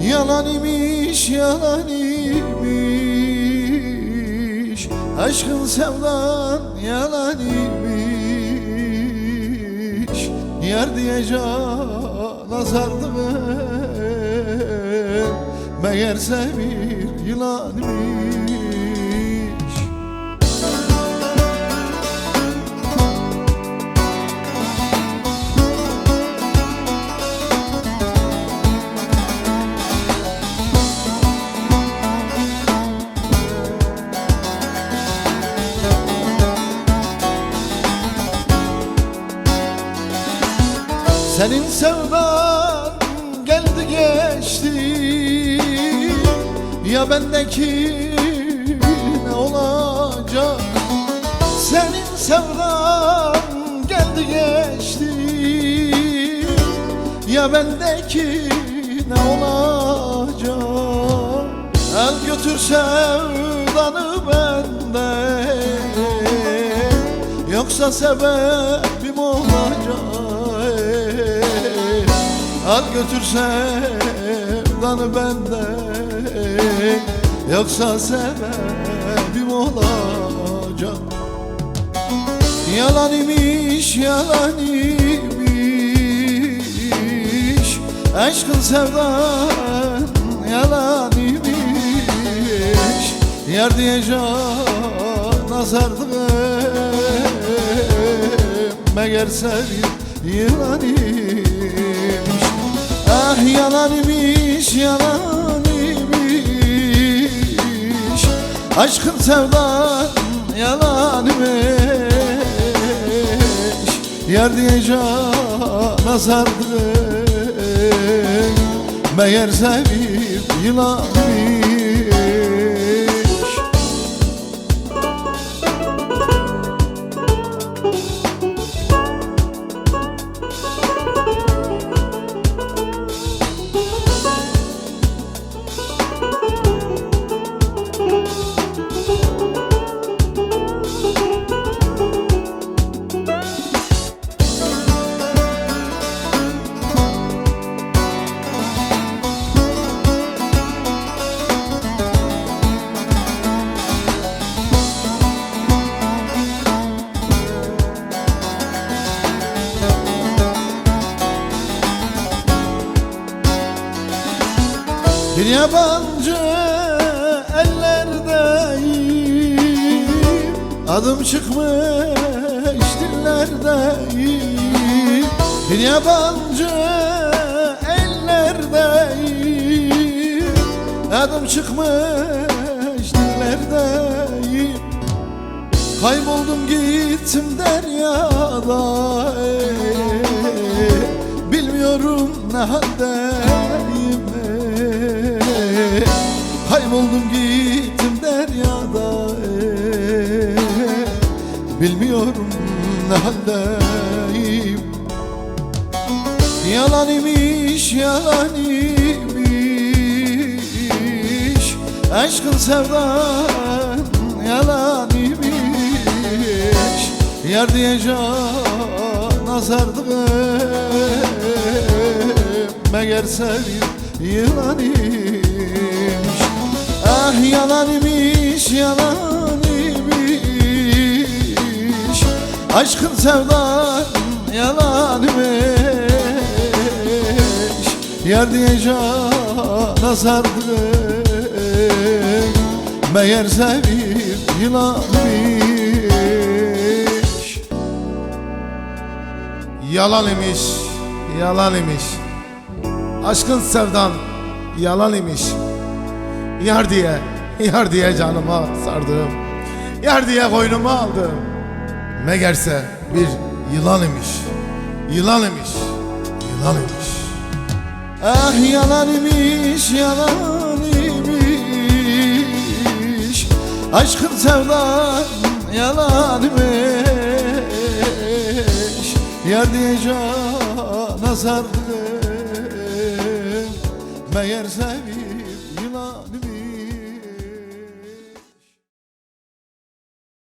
Yalan imiş, yalan imiş. Aşkın sevdan yalan imiş. Yer diye cana sardım Meğerse bir yılan Senin sevdan geldi geçti. Ya bendeki ne olacak? Senin sevdan geldi geçti. Ya bendeki ne olacak? El götür sevdanı benden Yoksa sebebim olacak Al götür sevdanı benden Yoksa sebebim olacak. Yalan imiş, yalan imiş. Aşkın sevdan yalan imiş. Yer diye cana sardım Meğerse bir yılan imiş Ah yalan imiş, yalan imiş. Aşkın sevdan yalan imiş. Yer diye cana sardım Meğerse bir yılan Bir yabancı ellerdeyim Adım çıkmış dillerdeyim Bir yabancı ellerdeyim Adım çıkmış dillerdeyim Kayboldum gittim deryada ey. Bilmiyorum ne haldeyim Kayboldum gittim deryada ey. Bilmiyorum ne haldeyim Yalan imiş, yalan imiş Aşkın sevdan yalan imiş Yer diye cana sardım Meğerse bir yılan imiş Ah yalan imiş, yalan imiş Aşkın sevdan yalan imiş Yer diye cana sardım Meğerse bir yılan imiş Yalan imiş, yalan imiş. Aşkın sevdan yalan imiş. Yar diye, yar diye canıma sardım. Yar diye koynuma aldım. Meğerse bir yılan imiş. Yılan imiş, yılan imiş. Ah yalan imiş, yalan imiş Aşkın sevdan yalan imiş Yer diye cana sardım Meğerse bir